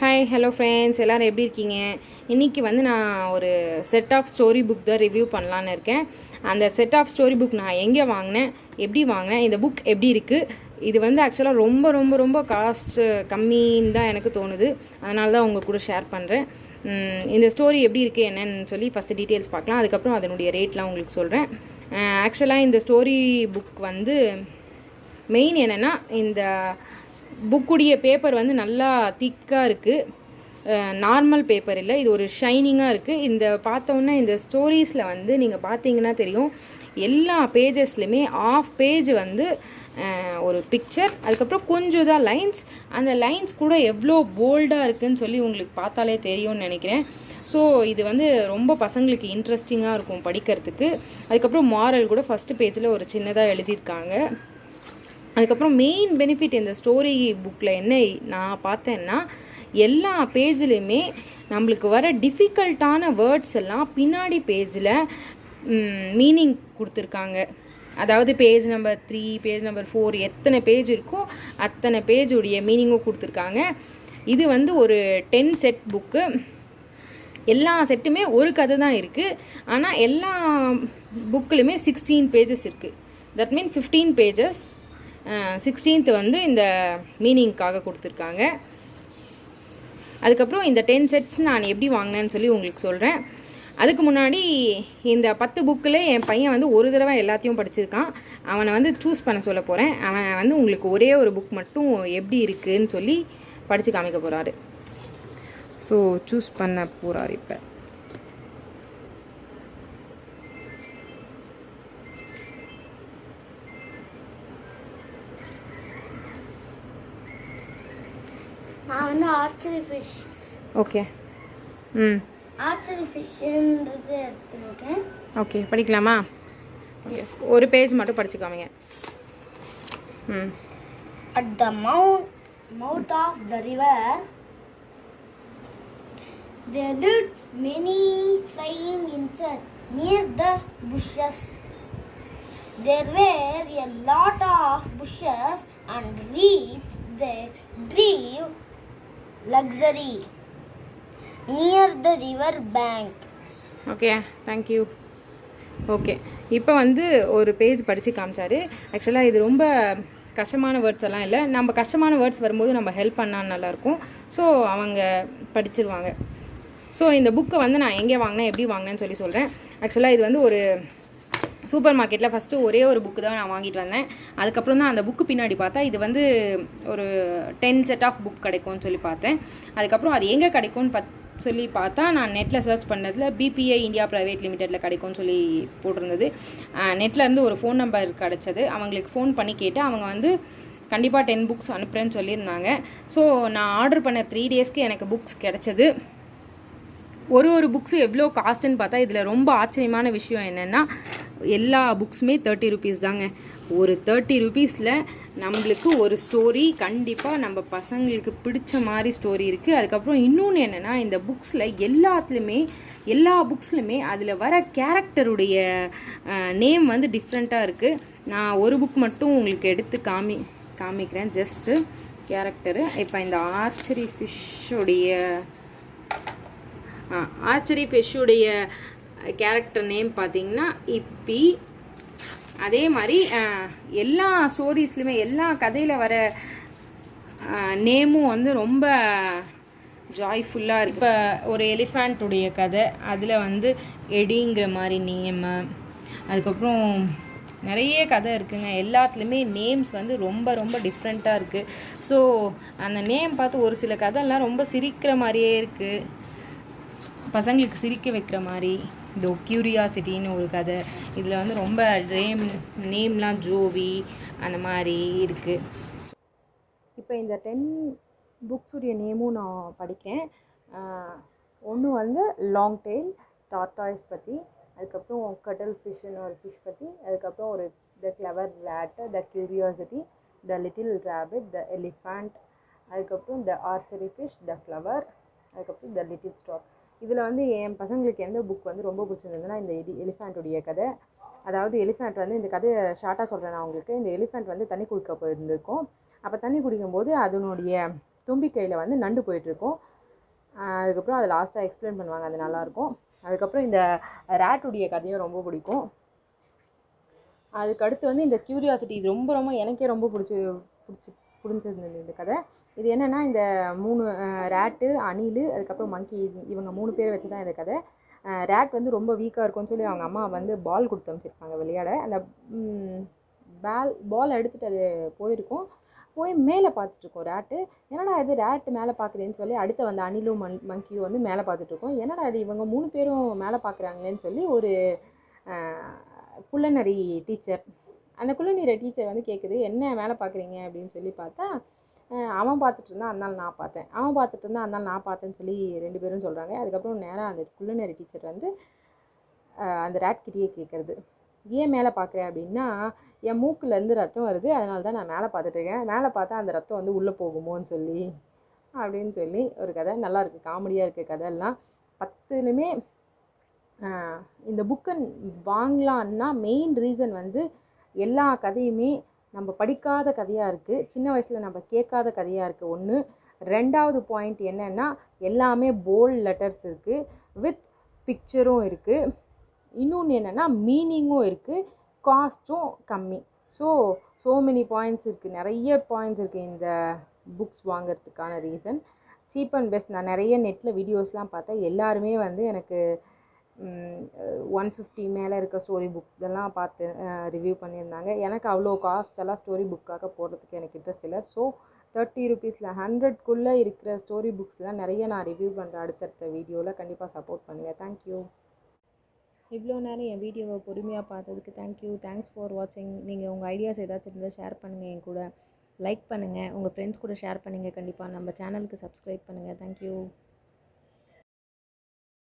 Hi hello friends எல்லோரும் எப்படி இருக்கீங்க? இன்றைக்கி வந்து நான் ஒரு செட் ஆஃப் ஸ்டோரி புக் தான் ரிவ்யூ பண்ணலான்னு இருக்கேன். அந்த செட் ஆஃப் ஸ்டோரி புக் நான் எங்கே வாங்கினேன்? எப்படி வாங்கினேன்? இந்த புக் எப்படி இருக்குது இது வந்து ஆக்சுவலாக ரொம்ப ரொம்ப ரொம்ப காஸ்ட் கம்மின்னு தான் எனக்கு தோணுது. அதனால தான் உங்கள் கூட ஷேர் பண்ணுறேன் இந்த ஸ்டோரி எப்படி இருக்குது என்னன்னு சொல்லி ஃபஸ்ட்டு டீட்டெயில்ஸ் பார்க்கலாம். அதுக்கப்புறம் அதனுடைய ரேட்லாம் உங்களுக்கு சொல்கிறேன் ஆக்சுவலாக இந்த ஸ்டோரி புக் வந்து மெயின் என்னென்னா இந்த புக்குடைய பேப்பர் வந்து நல்லா திக்காக இருக்குது நார்மல் பேப்பர் இல்லை இது ஒரு ஷைனிங்காக இருக்குது இந்த பார்த்தோன்னே இந்த ஸ்டோரீஸில் வந்து நீங்கள் பார்த்தீங்கன்னா தெரியும் எல்லா பேஜஸ்லையுமே ஆஃப் பேஜ் வந்து ஒரு பிக்சர் அதுக்கப்புறம் கொஞ்சம் தான் லைன்ஸ் அந்த லைன்ஸ் கூட எவ்வளோ போல்டாக இருக்குதுன்னு சொல்லி உங்களுக்கு பார்த்தாலே தெரியும்னு நினைக்கிறேன். ஸோ இது வந்து ரொம்ப பசங்களுக்கு இன்ட்ரெஸ்டிங்காக இருக்கும் படிக்கிறதுக்கு. அதுக்கப்புறம் மாரல் கூட ஃபஸ்ட்டு பேஜில் ஒரு சின்னதாக எழுதியிருக்காங்க. அதுக்கப்புறம் மெயின் பெனிஃபிட் இந்த ஸ்டோரி புக்கில் என்ன நான் பார்த்தேன்னா எல்லா பேஜ்லேயுமே நம்மளுக்கு வர டிஃபிகல்ட்டான வேர்ட்ஸ் எல்லாம் பின்னாடி பேஜில் மீனிங் கொடுத்துருக்காங்க. அதாவது page number three page number four எத்தனை பேஜ் இருக்கோ அத்தனை பேஜுடைய மீனிங்கும் கொடுத்துருக்காங்க. இது வந்து ஒரு டென் செட் புக்கு எல்லா செட்டுமே ஒரு கதை தான் இருக்குது ஆனால் எல்லா புக்கிலுமே சிக்ஸ்டீன் பேஜஸ் இருக்குது that mean fifteen pages sixteenth வந்து இந்த மீனிங்க்காக கொடுத்துருக்காங்க. அதுக்கப்புறம் இந்த டென் செட்ஸ் நான் எப்படி வாங்கினேன்னு சொல்லி உங்களுக்கு சொல்கிறேன் அதுக்கு முன்னாடி இந்த பத்து புக்கில் என் பையன் வந்து ஒரு தடவை எல்லாத்தையும் படிச்சிருக்கான். அவனை வந்து சூஸ் பண்ண சொல்ல போகிறேன் அவன் வந்து உங்களுக்கு ஒரே ஒரு புக் மட்டும் எப்படி இருக்குதுன்னு சொல்லி படித்து காமிக்க போகிறாரு ஸோ சூஸ் பண்ண போகிறார் இப்போ. நான் வந்து ஆர்ச்சரி ஃபிஷ் ஓகே ம். ஆர்ச்சரி ஃபிஷ்ன்றது எடுத்துருக்கேன் ஓகே படிக்கலாமா? ஓகே ஒரு பேஜ் மட்டும் படிச்சு காமிங்க ம். At the mount mouth of the river there lived many flying insects near the bushes. There were a lot of bushes and reeds. They drew luxury. Near the river bank. Okay thank you okay இப்போ வந்து ஒரு page படித்து காமிச்சாரு. ஆக்சுவலாக இது ரொம்ப கஷ்டமான words எல்லாம் இல்லை. நம்ம கஷ்டமான வேர்ட்ஸ் வரும்போது நம்ம ஹெல்ப் பண்ணால் நல்லாயிருக்கும். ஸோ அவங்க படிச்சிருவாங்க. ஸோ இந்த புக்கை வந்து நான் எங்கே வாங்கினேன் எப்படி வாங்கினேன்னு சொல்லி சொல்கிறேன் ஆக்சுவலாக இது வந்து ஒரு சூப்பர் மார்க்கெட்டில் ஃபஸ்ட்டு ஒரே ஒரு புக்கு தான் நான் வாங்கிட்டு வந்தேன். அதுக்கப்புறம் தான் அந்த புக்கு பின்னாடி பார்த்தா இது வந்து ஒரு டென் செட் ஆஃப் புக் கிடைக்கும்னு சொல்லி பார்த்தேன். அதுக்கப்புறம் அது எங்கே கிடைக்கும்னு பத் சொல்லி பார்த்தா நான் நெட்டில் சர்ச் பண்ணதில் பிபிஐ இந்தியா ப்ரைவேட் லிமிடெட்டில் கிடைக்கும்னு சொல்லி போட்டிருந்தது. நெட்டில் இருந்து ஒரு ஃபோன் நம்பர் கிடச்சது. அவங்களுக்கு ஃபோன் பண்ணி கேட்டு அவங்க வந்து கண்டிப்பாக டென் புக்ஸ் அனுப்புகிறேன்னு சொல்லியிருந்தாங்க. ஸோ நான் ஆர்டர் பண்ண த்ரீ டேஸ்க்கு எனக்கு புக்ஸ் கிடச்சது. ஒரு ஒரு புக்ஸும் எவ்வளோ காஸ்ட்டுன்னு பார்த்தா இதில் ரொம்ப ஆச்சரியமான விஷயம் என்னென்னா எல்லா புக்ஸுமே தேர்ட்டி ருபீஸ் தாங்க. ஒரு தேர்ட்டி ருபீஸில் நம்மளுக்கு ஒரு ஸ்டோரி கண்டிப்பாக நம்ம பசங்களுக்கு பிடிச்ச மாதிரி ஸ்டோரி இருக்குது அதுக்கப்புறம் இன்னொன்று என்னென்னா இந்த புக்ஸில் எல்லாத்துலேயுமே எல்லா புக்ஸ்லையுமே அதில் வர கேரக்டருடைய நேம் வந்து டிஃப்ரெண்ட்டாக இருக்குது நான் ஒரு புக் மட்டும் உங்களுக்கு எடுத்து காமி காமிக்கிறேன். ஜஸ்ட்டு கேரக்டரு இப்போ இந்த ஆர்ச்சரி ஃபிஷ்ஷுடைய ஆர்ச்சரி ஃபிஷ்ஷுடைய கேரக்டர் நேம் பார்த்தீங்கன்னா இப்பி அதே மாதிரி எல்லா ஸ்டோரிஸ்லையுமே எல்லா கதையில் வர நேமும் வந்து ரொம்ப ஜாய்ஃபுல்லாக இருக்கு. இப்போ ஒரு எலிஃபண்ட்டுடைய கதை அதில் வந்து எடிங்கிற மாதிரி நேமு அதுக்கப்புறம் நிறைய கதை இருக்குங்க. எல்லாத்துலேயுமே நேம்ஸ் வந்து ரொம்ப ரொம்ப டிஃப்ரெண்ட்டாக இருக்குது ஸோ அந்த நேம் பார்த்து ஒரு சில கதைலாம் ரொம்ப சிரிக்கிற மாதிரியே இருக்குது பசங்களுக்கு சிரிக்க வைக்கிற மாதிரி. இந்த கியூரியாசிட்டின்னு ஒரு கதை. இதில் வந்து ரொம்ப நேம் நேம்லாம் ஜோவி அந்த மாதிரி இருக்குது இப்போ இந்த டென் புக்ஸுடைய நேமும் நான் படிக்கிறேன். ஒன்று வந்து லாங் டெயில் டார்டாய்ஸ் பற்றி அதுக்கப்புறம் கடல் ஃபிஷ்னு ஒரு ஃபிஷ் பற்றி அதுக்கப்புறம் ஒரு the clever rat the curiosity the little rabbit the elephant அதுக்கப்புறம் the archery fish the flower அதுக்கப்புறம் த லிட்டில் ஸ்டாக் இதில் வந்து என் பசங்களுக்கு எந்த புக் வந்து ரொம்ப பிடிச்சிருந்ததுன்னா இந்த எலி எலிஃபண்ட்டுடைய கதை. அதாவது எலிஃபேண்ட் வந்து இந்த கதையை ஷார்ட்டாக சொல்கிறேன் நான் உங்களுக்கு. இந்த எலிஃபேண்ட் வந்து தண்ணி குடிக்க போயிருந்திருக்கும். அப்போ தண்ணி குடிக்கும்போது அதனுடைய தும்பிக்கையில் வந்து நண்டு போயிட்டுருக்கும். அதுக்கப்புறம் அதை லாஸ்ட்டாக எக்ஸ்பிளைன் பண்ணுவாங்க அது நல்லாயிருக்கும். அதுக்கப்புறம் இந்த ரேட்டுடைய கதையும் ரொம்ப பிடிக்கும். அதுக்கடுத்து வந்து இந்த க்யூரியாசிட்டி இது ரொம்ப ரொம்ப எனக்கே ரொம்ப பிடிச்சி பிடிச்சி பிடிச்சிருந்தது இந்த கதை. இது என்னென்னா இந்த மூணு ரேட்டு அணில் அதுக்கப்புறம் மங்கி இவங்க மூணு பேரை வச்சு தான் இந்த கதை ரேட் வந்து ரொம்ப வீக்காக இருக்கும்னு சொல்லி அவங்க அம்மா வந்து பால் கொடுத்து அனுப்பிச்சிருப்பாங்க விளையாட. அந்த பால் பால் எடுத்துகிட்டு அது போயிருக்கும். போய் மேலே பார்த்துட்ருக்கோம் ரேட்டு என்னடா இது ரேட்டு மேலே பார்க்குறேன்னு சொல்லி அடுத்த வந்த அணிலும் மங் மங்கியும் வந்து மேலே பார்த்துட்ருக்கோம். என்னடா இது இவங்க மூணு பேரும் மேலே பார்க்குறாங்களேன்னு சொல்லி ஒரு குள்ளநரி டீச்சர் அந்த குள்ளநரி டீச்சர் வந்து கேட்குது என்ன மேலே பார்க்குறீங்க? அப்படின்னு சொல்லி பார்த்தா அவன் பார்த்துட்டு இருந்தான் அதனால நான் பார்த்தேன். அவன் பார்த்துட்டு இருந்தான் அதனால நான் பார்த்தேன்னு சொல்லி ரெண்டு பேரும் சொல்கிறாங்க அதுக்கப்புறம் நேராக அந்த குள்ளநரி டீச்சர் வந்து அந்த ரேட் கிட்டேயே கேட்குறது ஏன் மேலே பார்க்குறேன் அப்படின்னா என் மூக்குலேருந்து ரத்தம் வருது அதனால தான் நான் மேலே பார்த்துட்ருக்கேன் மேலே பார்த்தா அந்த ரத்தம் வந்து உள்ளே போகுமோன்னு சொல்லி அப்படின்னு சொல்லி ஒரு கதை நல்லா இருக்குது காமெடியாக இருக்குது கதையெல்லாம். பத்துலையுமே இந்த புக்கை வாங்கலான்னா மெயின் ரீசன் வந்து எல்லா கதையுமே நம்ம படிக்காத கதையாக இருக்குது சின்ன வயசில் நம்ம கேட்காத கதையாக இருக்குது ஒன்று ரெண்டாவது பாயிண்ட் என்னென்னா எல்லாமே போல்ட் லெட்டர்ஸ் இருக்குது வித் பிக்சரும் இருக்குது இன்னொன்று என்னென்னா மீனிங்கும் இருக்குது காஸ்ட்டும் கம்மி. ஸோ ஸோ மெனி பாயிண்ட்ஸ் இருக்குது நிறைய பாயிண்ட்ஸ் இருக்குது இந்த புக்ஸ் வாங்கிறதுக்கான ரீசன் சீப் அண்ட் பெஸ்ட் நான் நிறைய நெட்டில் வீடியோஸ்லாம் பார்த்தேன். எல்லாருமே வந்து எனக்கு ஒன் ஃபிஃப்டி மேலே இருக்க ஸ்டோரி புக்ஸ் இதெல்லாம் பார்த்து ரிவ்யூ பண்ணியிருந்தாங்க. எனக்கு அவ்வளோ காஸ்ட் எல்லாம் ஸ்டோரி புக்காக போடுறதுக்கு எனக்கு இன்ட்ரெஸ்ட் இல்லை. ஸோ தேர்ட்டி ருபீஸில் ஹண்ட்ரட்குள்ளே இருக்கிற ஸ்டோரி புக்ஸ்லாம் நிறைய நான் ரிவ்யூ பண்ணுறேன் அடுத்தடுத்த வீடியோவில் கண்டிப்பாக சப்போர்ட் பண்ணுங்கள் தேங்க்யூ இவ்வளோ நேரம் என் வீடியோவை பொறுமையாக பார்த்ததுக்கு தேங்க்யூ தேங்க்ஸ் ஃபார் வாட்சிங் நீங்கள் உங்கள் ஐடியாஸ் ஏதாச்சும் இருந்தால் ஷேர் பண்ணுங்கள் என் கூட. லைக் பண்ணுங்கள் உங்கள் ஃப்ரெண்ட்ஸ் கூட ஷேர் பண்ணுங்கள் கண்டிப்பாக நம்ம சேனலுக்கு சப்ஸ்கிரைப் பண்ணுங்கள் தேங்க்யூ